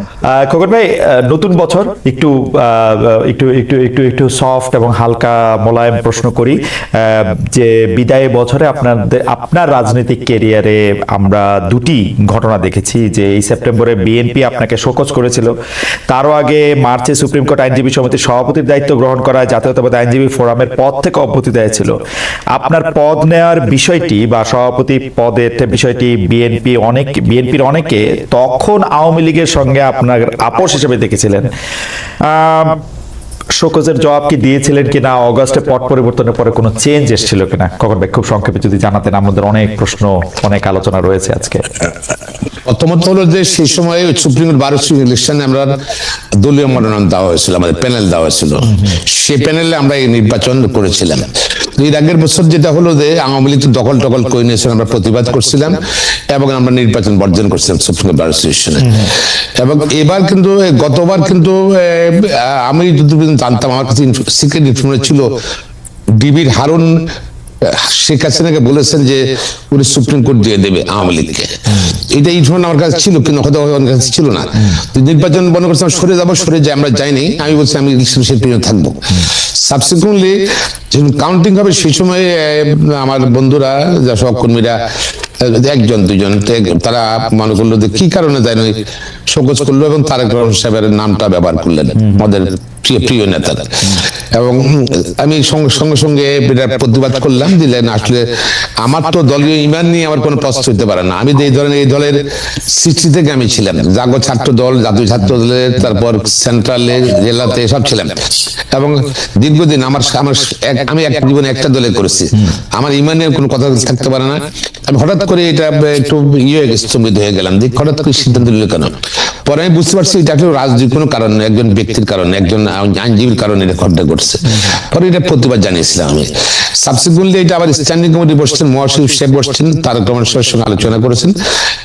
Yeah. Khokon ভাই নতুন বছর, একটু একটু একটু একটু একটু সফট এবং হালকা মোলায়েম প্রশ্ন করি যে বিদায় বছরে আপনাদের, আপনার রাজনৈতিক কেরিয়ারে আমরা দুটি ঘটনা দেখেছি, যে এই সেপ্টেম্বরে বিএনপি আপনাকে শোকজ করেছিল, তারও আগে মার্চে সুপ্রিম কোর্ট আইনজীবী সমিতির সভাপতির দায়িত্ব গ্রহণ করা জাতীয়তাবাদী আইনজীবী ফোরামের পদ থেকে অব্যাহতি দেওয়া আপনার পদ নেওয়ার বিষয়টি বা সভাপতি পদের বিষয়টি বিএনপি অনেক বিএনপির অনেকে তখন আওয়ামী লীগের সঙ্গে আপনার আপোষ হিসেবে দেখেছিলেন। শোকজের জবাব কি দিয়েছিলেন কিনা অগস্টে পট পরিবর্তনের পরে কোনো চেঞ্জ এসেছিল কিনা কখন ভাই খুব সংক্ষেপে যদি জানাতেন আমাদের অনেক প্রশ্ন অনেক আলোচনা রয়েছে আজকে। প্রথমত হলো যে সেই সময় সুপ্রিম কোর্ট বারোশো ইলেকশনে আমরা দলীয় মনোনয়ন দেওয়া হয়েছিল আমাদের প্যানেল দেওয়া হয়েছিল। সেই প্যানেলে আমরা এই নির্বাচন করেছিলাম। এর আগের বছর যেটা হলো যে আওয়ামী লীগ দখল টকল করে নিয়েছে, আমরা প্রতিবাদ করছিলাম এবং আমরা নির্বাচন বর্জন করছিলাম সুপ্রিম বার অ্যাসোসিয়েশনে এবং এবার কিন্তু গতবার কিন্তু আমি যদি জানতাম, আমার কাছে সিক্রেট ইনফরমেশন ছিল ডিবির হারুন শেখ হাসিনাকে বলেছেন যে উনি সুপ্রিম কোর্ট দিয়ে দেবে আওয়ামী লীগকে। এটা এই ধরনের আমার কাছে ছিল কিন্তু হয়তো আমার কাছে ছিল না। নির্বাচন বন্ধ করছে আমি সরে যাব সরে যাই আমরা যাইনি আমি বলছি আমি ইলেকশন সেই পর্যন্ত থাকব। সাবসিকুয়েন্টলি যখন কাউন্টিং হবে সেই সময় আমার বন্ধুরা যা সহকর্মীরা একজন দুজন তারা মনে করল যে কি কারণে যায় না শোকজ করল এবং তারেক রহমান সাহেবের নামটা ব্যবহার করলেন আমাদের প্রিয় নেতা। এবং আমি সঙ্গে সঙ্গে প্রতিবাদ করলাম দিলেন আসলে আমার তো দলীয় ইমান নিয়ে আমার কোনো প্রশ্ন হতে পারে না। আমি এই ধরনের এই দলের সৃষ্টি থেকে আমি ছিলাম। জাগো ছাত্র দল জাতীয় ছাত্র দলের তারপর সেন্ট্রালে জেলাতে সব ছিলাম। এবং দীর্ঘদিন আমার আমার আমি এক জীবনে একটা দলে করেছি। আমার ইমানের কোনো কথা থাকতে পারে না। আমি হঠাৎ করে এটা একটু ইয়ে হয়ে গেছে স্তম্ভিত হয়ে গেলাম। যে হঠাৎ করে সিদ্ধান্ত নিল কেন? পরে আমি বুঝতে পারছি এটা আসলে রাজনীতির কোনো কারণ নয়, একজন ব্যক্তির কারণে একজন আইনজীবীর কারণে এটা ঘটনা ঘটছে। পরে এটা প্রতিবাদ জানিয়েছিলাম আমি। সাবসিকুয়েন্টলি এটা আবার স্ট্যান্ডিং কমিটি বসছেন মহাশিব সাহেব বসছেন তারক রহমান সাহেবের সঙ্গে আলোচনা করেছেন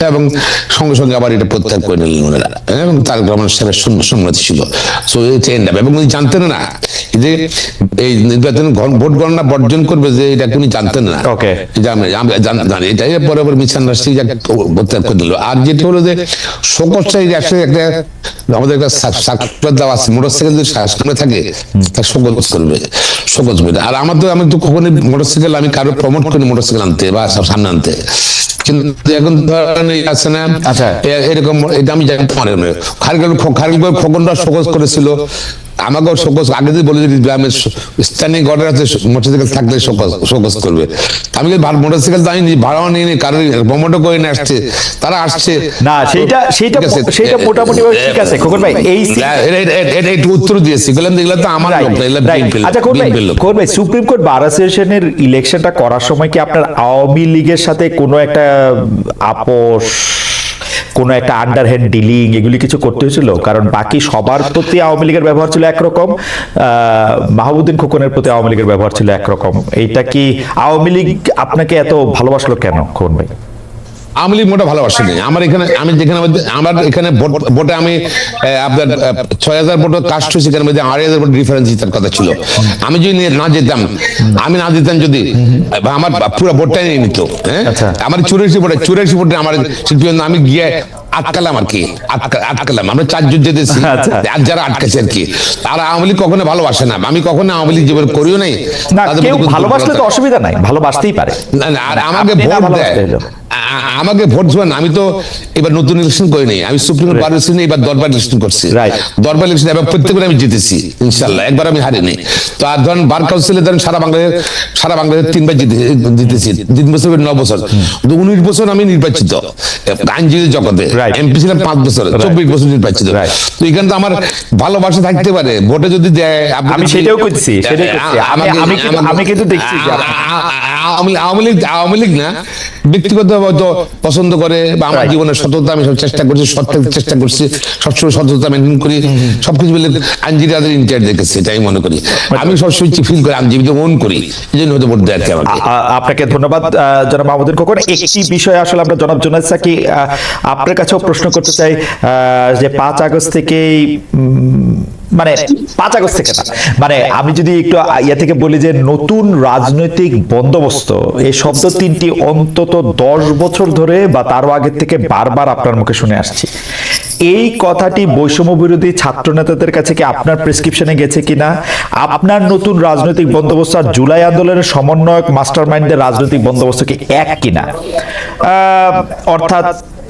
এবং সঙ্গে সঙ্গে আবার এটা প্রত্যাহার করে নিলেন ওনারা। এবং তারক রহমান সাহেবের সম- সম্মতি ছিল। সো এটা এন্ড এবং উনি জানতেন না। যে এই নির্বাচন ভোট গণনা বর্জন করবে যে এটা উনি জানতেন না। জানি এটা এর পরে আবার মিশন রাষ্ট্রী করে দিল আর যেটা হলো যে একটা আমাদের একটা দেওয়া আছে মোটরসাইকেল যদি সামনে থাকে তার সকল করবে সকল করবে। আর আমার তো আমি তো কখনোই মোটরসাইকেল আমি কারও প্রমোট করি মোটরসাইকেল আনতে বা সামনে আনতে। কিন্তু এখন ধরেন আছে না আচ্ছা। এরকম এটা আমি জানি পারি না খারিগর খারিগর খগনরা সকোজ করেছিল। আমাকেও সকোজ আগে দিয়ে বলে দিয়েছিল গ্রামের স্ট্যান্ডিং অর্ডার আছে মোটরসাইকেল থাকলে সকোজ সকোজ করবে আমি কিন্তু মোটরসাইকেল তো আমি ভাড়াও নিয়ে নিই কারণ প্রমোটও করে নিয়ে আসছে তারা আসছে না ঠিক আছে। সেইটা মোটামুটি ঠিক আছে খোকন ভাই এই এটা- একটু উত্তর দিয়েছি বললাম এগুলো তো আমার লোক এগুলো. আচ্ছা কোন ভাই BNP লোক। কোন ভাই সুপ্রিম কোর্ট বার অ্যাসোসিয়েশনের ইলেকশনটা করার সময় কি আপনার আওয়ামী লীগের সাথে কোনো একটা আপোষ কোনো একটা আন্ডারহ্যান্ড ডিলিং এগুলি কিছু করতে হয়েছিল। কারণ বাকি সবার প্রতি আওয়ামী লীগের ব্যবহার ছিল একরকম মাহবুদ্দিন খোকনের প্রতি আওয়ামী লীগের ব্যবহার ছিল একরকম। এইটা কি আওয়ামী লীগ আপনাকে এত ভালোবাসলো কেন, খোকন ভাই? আওয়ামী লীগ মোটা ভালোবাসে নেই আমার এখানে আমি যেখানে আমার এখানে ভোট- আমি আপনার ছয় হাজার ভোট কাস্ট হয়েছে সেখানে মধ্যে আড়াই হাজার ভোট ডিফারেন্স জিতার কথা ছিল। আমি যদি না যেতাম আমি না যেতাম যদি আমার পুরো ভোটটাই নিয়ে নিত হ্যাঁ? আচ্ছা। আমার চুরাশি ভোটে চুরাশি ভোটে আমার শিল্পী আমি গিয়ে আটকালাম আর কি আটকা- আটকালাম। আমরা চারজন যেতেছি আচ্ছা। আর যারা আটকেছে আর কি। আর আওয়ামী লীগ কখনো ভালোবাসে না। আমি কখনো আওয়ামী লীগ জীবনে করিও নাই। ভালোবাসলে তো অসুবিধা নাই ভালোবাসতেই পারে। আর আমাকে ভোট দেয়। আমাকে ভোট দেবেন আমি তো এবার নতুন ইলেকশন করিনি আমি সুপ্রিম কোর্ট বার ইলেকশন এবার দরবার ইলেকশন করছি। দরবার ইলেকশন এবার প্রত্যেকবার আমি জিতেছি ইনশাল্লাহ একবার আমি হারিনি। তো আর ধরেন বার কাউন্সিলে ধরেন সারা বাংলাদেশ সারা বাংলাদেশ তিনবার জিতেছি তিন বছর ন বছর। উনিশ বছর আমি নির্বাচিত আইনজীবী জগতে। এমপি ছিলাম পাঁচ বছর চব্বিশ বছর নির্বাচিত. তো এখানে তো আমার ভালোবাসা থাকতে পারে ভোটে যদি দেয় আমি সেটাও করছি, আমি- কিন্তু- দেখছি আওয়ামী লীগ আওয়ামী লীগ না ব্যক্তিগত হয়তো পছন্দ করে বা আমার. জীবনের সততা আমি সব চেষ্টা করছি সৎ চেষ্টা করছি সবসময় সততা মেনটেন করি সবকিছু মিলে আইনজীবীদের ইন্টার দেখেছি এটাই মনে করি। আমি সবসময় ফিল করি মন করি এই জন্য হয়তো ভোট দেয় আমাকে। আপনাকে ধন্যবাদ জনাব মাহমুদুল খোকন। একটি বিষয় আসলে আমরা জনাব জোনাসাকি আপনার কাছেও প্রশ্ন করতে চাই আহ, যে পাঁচ আগস্ট থেকেই মানে পাঁচ আগস্ট থেকে না। মানে আমি যদি একটু ইয়ে থেকে বলি যে নতুন রাজনৈতিক বন্দোবস্ত, এই শব্দ তিনটি অন্তত দশ বছর ধরে বা তারও আগের থেকে বারবার আপনার মুখে শুনে আসছি। এই কথাটি বৈষম্য বিরোধী ছাত্র নেতাদের কাছে কি আপনার প্রেসক্রিপশনে গেছে কিনা? আপনার নতুন রাজনৈতিক বন্দোবস্ত আর জুলাই আন্দোলনের সমন্বয়ক মাস্টার মাইন্ডের রাজনৈতিক বন্দোবস্ত কি এক কিনা? অর্থাৎ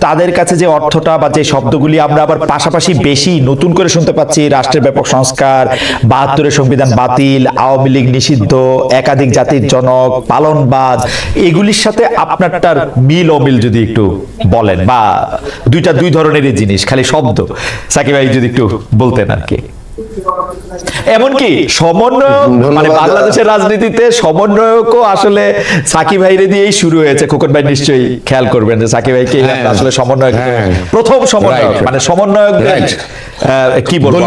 তাদের কাছে যে অর্থটা বা যে শব্দগুলি আমরা আবার পাশাপাশি বেশি নতুন করে শুনতে পাচ্ছি, রাষ্ট্রের ব্যাপক সংস্কার, বাহাত্তরের সংবিধান বাতিল, আওয়ামী লীগ নিষিদ্ধ, একাধিক জাতির জনক পালনবাদ এগুলির সাথে আপনারটার মিল অমিল যদি একটু বলেন বা দুইটা দুই ধরনেরই জিনিস, খালি শব্দ। সাকিব ভাই যদি একটু বলতেন আর কি। এমনকি সমন্বয়ক মানে বাংলাদেশের রাজনীতিতে সমন্বয়কও আসলে সাকিব ভাইরে দিয়েই শুরু হয়েছে। খোকন ভাই নিশ্চয়ই খেয়াল করবেন যে সাকিব ভাইকে হ্যাঁ। আসলে সমন্বয়ক হ্যাঁ। প্রথম সমন্বয়ক মানে সমন্বয়ক. কি বলব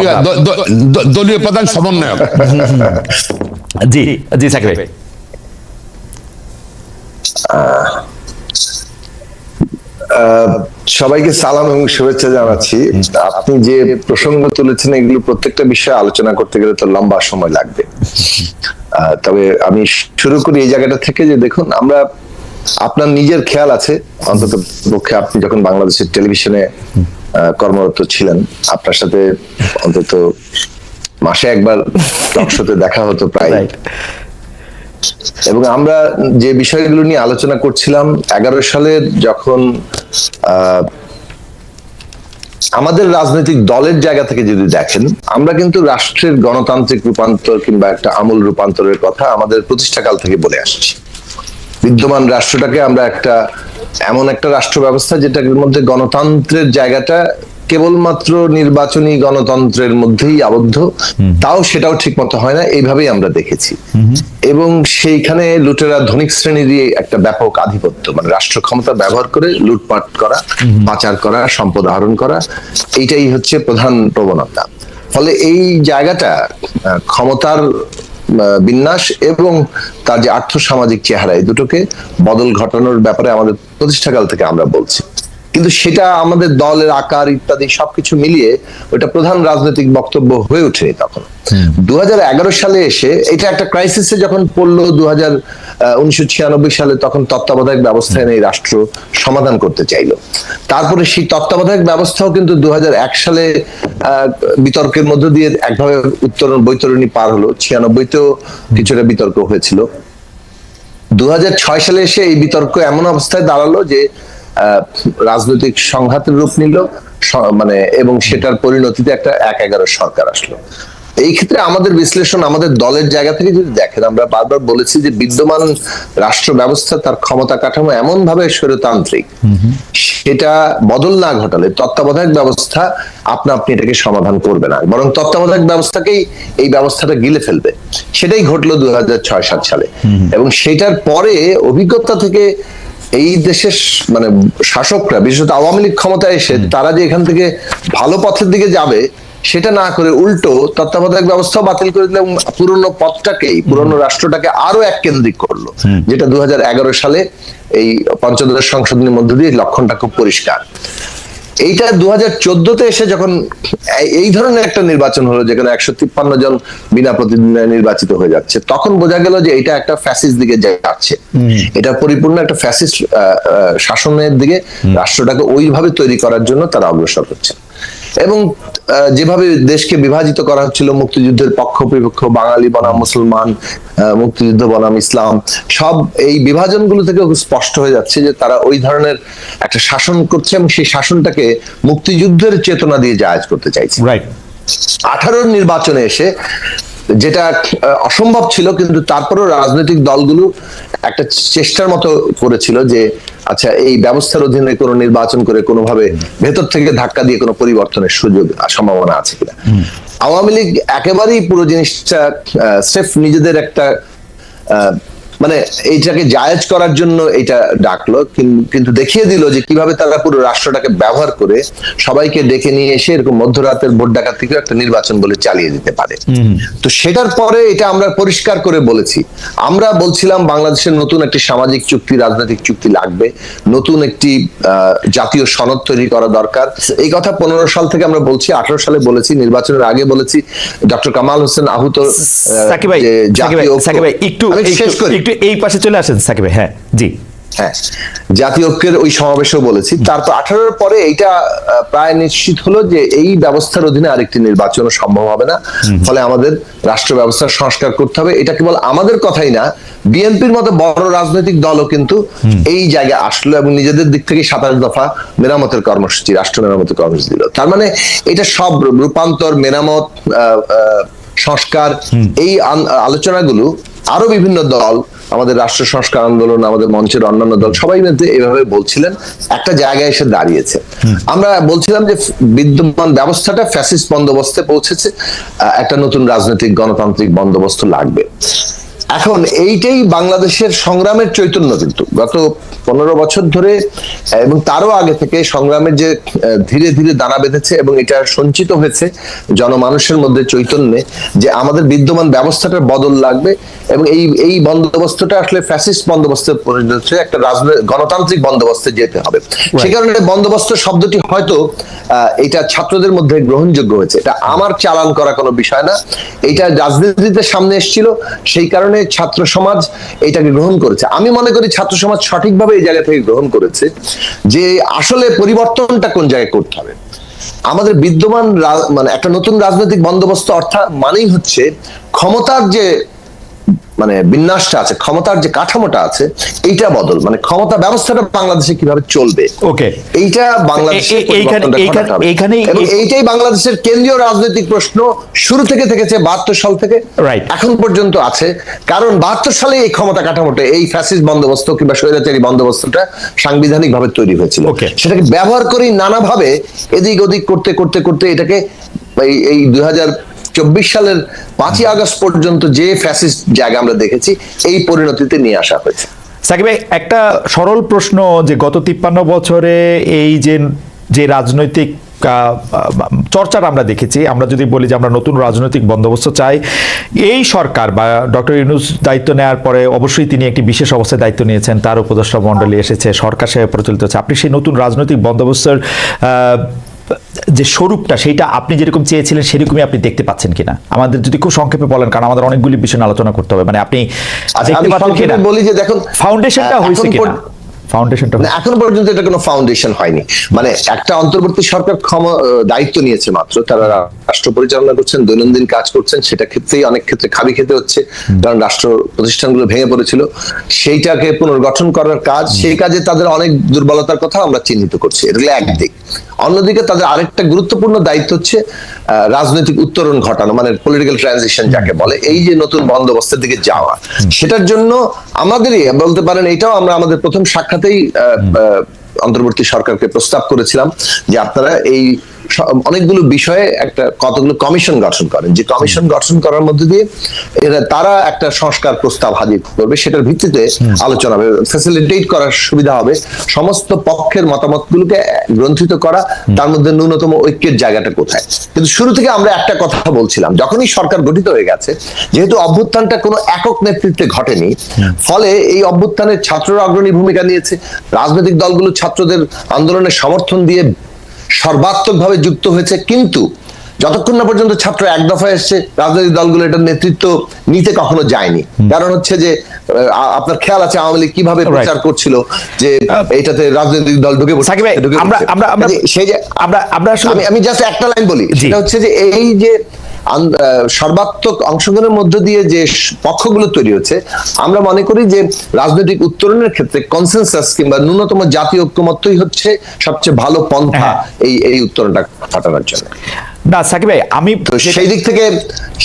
দলীয় প্রধান সমন্বয়ক। জি জি সাকিব ভাই। সবাইকে সালাম এবং শুভেচ্ছা জানাচ্ছি। আপনি যে প্রসঙ্গ তুলেছেন, এগুলো প্রত্যেকটা বিষয়ে আলোচনা করতে গেলে তো লম্বা সময় লাগবে। তবে আমি শুরু করি এই জায়গাটা থেকে যে দেখুন, আমরা আপনার নিজের খেয়াল আছে। অন্তত পক্ষে আপনি যখন বাংলাদেশের টেলিভিশনে কর্মরত ছিলেন, আপনার সাথে অন্তত মাসে একবার টক দেখা হতো প্রায়. এবং আমরা যে বিষয়গুলো নিয়ে আলোচনা করছিলাম, এগারো সালের যখন আমাদের রাজনৈতিক দলের জায়গা থেকে যদি দেখেন, আমরা কিন্তু রাষ্ট্রের গণতান্ত্রিক রূপান্তর কিংবা একটা আমূল রূপান্তরের কথা আমাদের প্রতিষ্ঠাকাল থেকে বলে আসছি। বিদ্যমান রাষ্ট্রটাকে আমরা একটা এমন একটা রাষ্ট্র ব্যবস্থা যেটার মধ্যে গণতন্ত্রের জায়গাটা কেবলমাত্র নির্বাচনী গণতন্ত্রের মধ্যেই আবদ্ধ তাও সেটাও ঠিক মতো হয় না এইভাবেই আমরা দেখেছি। এবং সেইখানে লুটেরা ধনিক শ্রেণীরই একটা ব্যাপক আধিপত্য মানে রাষ্ট্র ক্ষমতা ব্যবহার করে লুটপাট করা পাচার করা সম্পদ আহরণ করা এইটাই হচ্ছে প্রধান প্রবণতা। ফলে এই জায়গাটা ক্ষমতার বিন্যাস এবং তার যে আর্থ সামাজিক চেহারা এই দুটোকে বদল ঘটানোর ব্যাপারে আমাদের প্রতিষ্ঠাকাল থেকে আমরা বলছি। কিন্তু সেটা আমাদের দলের আকার ইত্যাদি সবকিছু মিলিয়ে ওটা প্রধান রাজনৈতিক বক্তব্য হয়ে ওঠেনি তখন। দু সালে এসে এটা একটা ক্রাইসিসে যখন পড়ল দু হাজার সালে তখন তত্ত্বাবধায়ক ব্যবস্থা এনে এই রাষ্ট্র সমাধান করতে চাইলো। তারপরে সেই তত্ত্বাবধায়ক ব্যবস্থাও কিন্তু দু হাজার এক সালে বিতর্কের মধ্য দিয়ে একভাবে উত্তরণ বৈতরণী পার হলো। ছিয়ানব্বইতেও কিছুটা বিতর্ক হয়েছিল। দু হাজার ছয় সালে এসে এই বিতর্ক এমন অবস্থায় দাঁড়াল যে রাজনৈতিক সংঘাতের রূপ নিল মানে এবং সেটার পরিণতিতে একটা এক এগারো সরকার আসলো। এই ক্ষেত্রে আমাদের বিশ্লেষণ আমাদের দলের জায়গা থেকে যদি দেখেন আমরা বারবার বলেছি যে বিদ্যমান রাষ্ট্র ব্যবস্থা তার ক্ষমতা কাঠামো এমন ভাবে স্বৈরতান্ত্রিক সেটা বদল না ঘটালে তত্ত্বাবধায়ক ব্যবস্থা আপনা আপনি এটাকে সমাধান করবে না বরং তত্ত্বাবধায়ক ব্যবস্থাকেই এই ব্যবস্থাটা গিলে ফেলবে। সেটাই ঘটলো দু হাজার ছয় সাত সালে। এবং সেটার পরে অভিজ্ঞতা থেকে এই দেশের মানে শাসকরা বিশেষত আওয়ামী লীগ ক্ষমতায় এসে তারা যে এখান থেকে ভালো পথের দিকে যাবে সেটা না করে উল্টো তত্ত্বাবধায়ক ব্যবস্থা বাতিল করে দিলে এবং পুরনো পথটাকেই পুরনো রাষ্ট্রটাকে আরও এক কেন্দ্রিক করল যেটা দু হাজার এগারো সালে এই পঞ্চদশ সংশোধনের মধ্য দিয়ে লক্ষণটা খুব পরিষ্কার। এইটা দু হাজার চোদ্দতে এসে যখন এই- ধরনের একটা নির্বাচন হলো যেখানে একশো তিপ্পান্ন জন বিনা প্রতিদ্বন্দ্বিতায় নির্বাচিত হয়ে যাচ্ছে তখন বোঝা গেল যে এটা একটা ফ্যাসিস দিকে যাচ্ছে। এটা পরিপূর্ণ একটা ফ্যাসিস্ট শাসনের দিকে রাষ্ট্রটাকে ওইভাবে তৈরি করার জন্য তারা অগ্রসর হচ্ছে। এবং যেভাবে দেশকে বিভাজিত করা হচ্ছিল মুক্তিযুদ্ধের পক্ষ বিপক্ষ বাঙালি বনাম মুসলমান মুক্তিযুদ্ধ বনাম ইসলাম সব এই বিভাজনগুলো থেকে স্পষ্ট হয়ে যাচ্ছে যে তারা ওই ধরনের একটা শাসন করছে এবং সেই শাসনটাকে মুক্তিযুদ্ধের চেতনা দিয়ে জায়জ করতে চাইছে। রাইট আঠারোর নির্বাচনে এসে যেটা অসম্ভব ছিল কিন্তু তারপরেও রাজনৈতিক দলগুলো একটা চেষ্টার মতো করেছিল যে আচ্ছা এই ব্যবস্থার অধীনে কোনো নির্বাচন করে কোনোভাবে ভেতর থেকে ধাক্কা দিয়ে কোনো পরিবর্তনের সুযোগ সম্ভাবনা আছে কিনা? আওয়ামী লীগ একেবারেই পুরো জিনিসটা সেফ নিজেদের একটা আহ, মানে এইটাকে জায়েজ করার জন্য এটা ডাকলো কিন্তু দেখিয়ে দিল যে কীভাবে তারা পুরো রাষ্ট্রটাকে ব্যবহার করে সবাইকে ডেকে নিয়ে এসে এরকম মধ্যরাতের ভোট ডাকাত থেকে একটা নির্বাচন বলে চালিয়ে দিতে পারে। তো সেটার পরে এটা আমরা পরিষ্কার করে বলেছি। আমরা বলছিলাম বাংলাদেশের নতুন একটি সামাজিক চুক্তি রাজনৈতিক চুক্তি লাগবে নতুন একটি আহ, জাতীয় সনদ তৈরি করা দরকার। এই কথা পনেরো সাল থেকে আমরা বলছি আঠারো সালে বলেছি নির্বাচনের আগে বলেছি। ডক্টর কামাল হোসেন আহুত জাতীয় একটু শেষ করি। একটু এই পাশে চলে আসেন সাকিব হ্যাঁ জি। হ্যাঁ জাতীয় ঐক্যের ওই সমাবেশেও বলেছি। তারপর আঠারোর পরে এইটা প্রায় নিশ্চিত হলো যে এই ব্যবস্থার অধীনে আরেকটি নির্বাচন সম্ভব হবে না। ফলে আমাদের রাষ্ট্র ব্যবস্থার সংস্কার করতে হবে। এটা কেবল আমাদের কথাই না বিএনপির মতো বড় রাজনৈতিক দলও কিন্তু এই জায়গায় আসলো এবং নিজেদের দিক থেকে সাতাশ দফা মেরামতের কর্মসূচি রাষ্ট্র মেরামতের কর্মসূচি দিল। তার মানে এটা সব রূপান্তর মেরামত সংস্কার এই আলোচনাগুলো আরও বিভিন্ন দল আমাদের রাষ্ট্র সংস্কার আন্দোলন আমাদের মঞ্চের অন্যান্য দল সবাই মধ্যে এভাবে বলছিলেন একটা জায়গায় এসে দাঁড়িয়েছে। আমরা বলছিলাম যে বিদ্যমান ব্যবস্থাটা ফ্যাসিস্ট বন্দোবস্তে পৌঁছেছে একটা নতুন রাজনৈতিক গণতান্ত্রিক বন্দোবস্ত লাগবে। এখন এইটাই বাংলাদেশের সংগ্রামের চৈতন্য কিন্তু। গত পনেরো বছর ধরে এবং তারও আগে থেকে সংগ্রামের যে ধীরে ধীরে দানা বেঁধেছে এবং এটা সঞ্চিত হয়েছে জনমানুষের মধ্যে চৈতন্যে যে আমাদের বিদ্যমান ব্যবস্থাটার বদল লাগবে এবং এই এই বন্দোবস্তটা আসলে ফ্যাসিস্ট বন্দোবস্তে পরিণত হচ্ছে একটা রাজনৈতিক গণতান্ত্রিক বন্দোবস্তে যেতে হবে। সে কারণে বন্দোবস্ত শব্দটি হয়তো আহ, এটা ছাত্রদের মধ্যে গ্রহণযোগ্য হয়েছে। এটা আমার চালান করা কোনো বিষয় না। এটা রাজনীতিতে সামনে এসেছিল সেই কারণে ছাত্র সমাজ এটাকে গ্রহণ করেছে। আমি মনে করি ছাত্র সমাজ সঠিকভাবে এই জায়গা থেকে গ্রহণ করেছে যে আসলে পরিবর্তনটা কোন জায়গায় করতে হবে। আমাদের বিদ্যমান মানে একটা নতুন রাজনৈতিক বন্দোবস্ত অর্থাৎ মানেই হচ্ছে ক্ষমতার যে মানে বিন্যাসটা আছে ক্ষমতার যে কাঠামোটা আছে এইটা বদল মানে ক্ষমতা ব্যবস্থাটা বাংলাদেশে কীভাবে চলবে? Okay. এইটা বাংলাদেশে এইখানে- এইটাই বাংলাদেশের কেন্দ্রীয় রাজনৈতিক প্রশ্ন শুরু থেকে থেকেছে বাহাত্তর সাল থেকে এখন পর্যন্ত আছে। কারণ বাহাত্তর সালে এই ক্ষমতা কাঠামোটা এই ফ্যাসিস বন্দোবস্ত কিংবা স্বৈরাচারী বন্দোবস্তটা সাংবিধানিক ভাবে তৈরি হয়েছিল. সেটাকে ব্যবহার করেই নানাভাবে এদিক ওদিক করতে করতে করতে এটাকে এই দুই দুই চব্বিশ সালের পাঁচই আগস্ট পর্যন্ত যে ফ্যাসিস্ট জায়গা আমরা দেখেছি, এই পরিণতিতে নিয়ে আসা হয়েছে। সাকিব একটা সরল প্রশ্ন যে গত তিপ্পান্ন বছরে এই যে যে রাজনৈতিক চর্চাটা আমরা দেখেছি, আমরা যদি বলি যে আমরা নতুন রাজনৈতিক বন্দোবস্ত চাই, এই সরকার বা ডক্টর ইউনুস দায়িত্ব নেওয়ার পরে অবশ্যই তিনি একটি বিশেষ অবস্থায় দায়িত্ব নিয়েছেন, তার উপদেষ্টা মণ্ডলী এসেছে, সরকার সেভাবে প্রচলিত হচ্ছে আপনি সেই নতুন রাজনৈতিক বন্দোবস্তের যে স্বরূপটা সেইটা আপনি যেরকম চেয়েছিলেন সেরকমই আপনি দেখতে পাচ্ছেন কিনা? আমাদের যদি খুব সংক্ষেপে বলেন কারণ আমাদের অনেকগুলি বিষয় আলোচনা করতে হবে। মানে আপনি আচ্ছা, বলি যে দেখুন ফাউন্ডেশনটা হয়েছে কিনা? ফাউন্ডেশনটা না, এখনও পর্যন্ত এটা কোনো ফাউন্ডেশন হয়নি। মানে একটা অন্তর্বর্তী সরকার ক্ষম- দায়িত্ব নিয়েছে মাত্র। তারা রাষ্ট্র পরিচালনা করছেন দৈনন্দিন কাজ করছেন সেটা ক্ষেত্রেই অনেক ক্ষেত্রে খাবি খেতে হচ্ছে কারণ রাষ্ট্র প্রতিষ্ঠানগুলো ভেঙে পড়েছিল। সেইটাকে পুনর্গঠন করার কাজ সেই কাজে তাদের অনেক দুর্বলতার কথা আমরা চিহ্নিত করছি। এটা হলো একদিক। অন্যদিকে তাদের আরেকটা গুরুত্বপূর্ণ দায়িত্ব হচ্ছে আহ, রাজনৈতিক উত্তরণ ঘটানো মানে পলিটিক্যাল ট্রানজিশন যাকে বলে এই যে নতুন বন্দোবস্তের দিকে যাওয়া। সেটার জন্য আমাদেরই বলতে পারেন এটাও আমরা আমাদের প্রথম সাক্ষাতেই আহ, অন্তর্বর্তী সরকারকে প্রস্তাব করেছিলাম যে আপনারা এই অনেকগুলো বিষয়ে একটা কতগুলো কমিশন গঠন করেন। যে কমিশন গঠন করার মধ্যে দিয়ে এরা তারা একটা সংস্কার প্রস্তাব হাজির করবে সেটার ভিত্তিতে আলোচনা হবে ফ্যাসিলিটেট করার সুবিধা হবে সমস্ত পক্ষের মতামতগুলোকে গ্রন্থিত করা তার মধ্যে ন্যূনতম ঐক্যের জায়গাটা কোথায়? কিন্তু শুরু থেকে আমরা একটা কথা বলছিলাম যখনই সরকার গঠিত হয়ে গেছে যেহেতু অভ্যুত্থানটা কোনো একক নেতৃত্বে ঘটেনি ফলে এই অভ্যুত্থানের ছাত্ররা অগ্রণী ভূমিকা নিয়েছে রাজনৈতিক দলগুলো ছাত্রদের আন্দোলনের সমর্থন দিয়ে সর্বাত্মকভাবে যুক্ত হয়েছে কিন্তু যতক্ষণ না পর্যন্ত ছাত্র এক দফায় এসছে রাজনৈতিক দলগুলো এটার নেতৃত্ব নিতে কখনো যায়নি কারণ হচ্ছে যে আপনার খেয়াল আছে আওয়ামী লীগ কীভাবে প্রচার করছিল যে এটাতে রাজনৈতিক দল ঢুকে আমরা-। আমরা- আমরা- সেই যে আমরা আমরা আমি জাস্ট একটা লাইন বলি। সেটা হচ্ছে যে এই যে সর্বাত্মক অংশগ্রহণের মধ্য দিয়ে যে পক্ষগুলো তৈরি হচ্ছে আমরা মনে করি যে রাজনৈতিক উত্তরণের ক্ষেত্রে কনসেনসাস কিংবা ন্যূনতম জাতীয় ঐক্যমত্যই হচ্ছে সবচেয়ে ভালো পন্থা হ্যাঁ। এই এই উত্তরণটা ঘটানোর জন্য না সাকিব ভাই আমি সেই দিক থেকে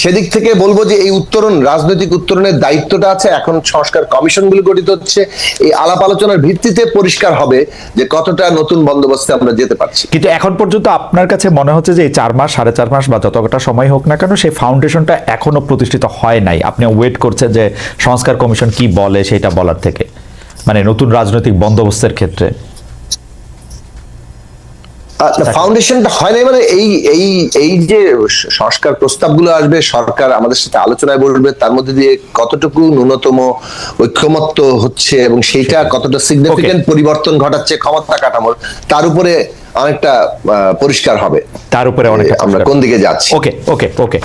সেদিক থেকে বলব যে এই উত্তরণ রাজনৈতিক উত্তরণের দায়িত্বটা আছে। এখন সংস্কার কমিশনগুলো গঠিত হচ্ছে। এই আলাপ আলোচনার ভিত্তিতে পরিষ্কার হবে যে কতটা নতুন বন্দোবস্তে আমরা যেতে পারছি। কিন্তু এখন পর্যন্ত আপনার কাছে মনে হচ্ছে যে এই চার মাস সাড়ে চার মাস বা যতটা সময় হোক না কেন সেই ফাউন্ডেশনটা এখনও প্রতিষ্ঠিত হয় নাই। আপনি ওয়েট করছেন যে সংস্কার কমিশন কি বলে সেটা বলার থেকে। মানে নতুন রাজনৈতিক বন্দোবস্তের ক্ষেত্রে। ফাউন্ডেশনটা হয় নাই মানে এই এই এই যে সংস্কার প্রস্তাবগুলো আসবে সরকার আমাদের সাথে আলোচনায় বলবে তার মধ্যে দিয়ে কতটুকু ন্যূনতম ঐক্যমত্য হচ্ছে এবং সেইটা কতটা সিগনিফিকেন্ট পরিবর্তন ঘটাচ্ছে ক্ষমতা কাঠামোর তার উপরে অনেকটা আহ, পরিষ্কার হবে। তার উপরে অনেক আমরা কোন দিকে যাচ্ছি? ওকে ওকে ওকে